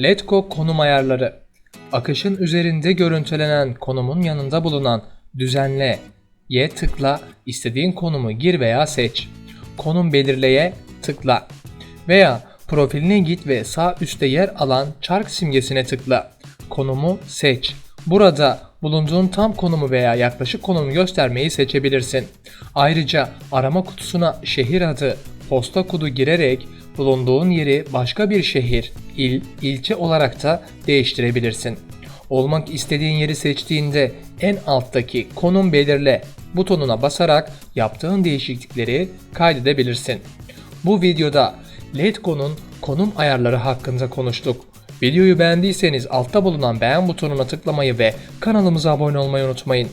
Letgo konum ayarları. Akışın üzerinde görüntülenen konumun yanında bulunan düzenle ye tıkla, istediğin konumu gir veya seç. Konum belirleye tıkla. Veya profiline git ve sağ üstte yer alan çark simgesine tıkla. Konumu seç. Burada bulunduğun tam konumu veya yaklaşık konumu göstermeyi seçebilirsin. Ayrıca arama kutusuna şehir adı, posta kodu girerek bulunduğun yeri başka bir şehir, il, ilçe olarak da değiştirebilirsin. Olmak istediğin yeri seçtiğinde en alttaki konum belirle butonuna basarak yaptığın değişiklikleri kaydedebilirsin. Bu videoda Letgo'nun konum ayarları hakkında konuştuk. Videoyu beğendiyseniz altta bulunan beğen butonuna tıklamayı ve kanalımıza abone olmayı unutmayın.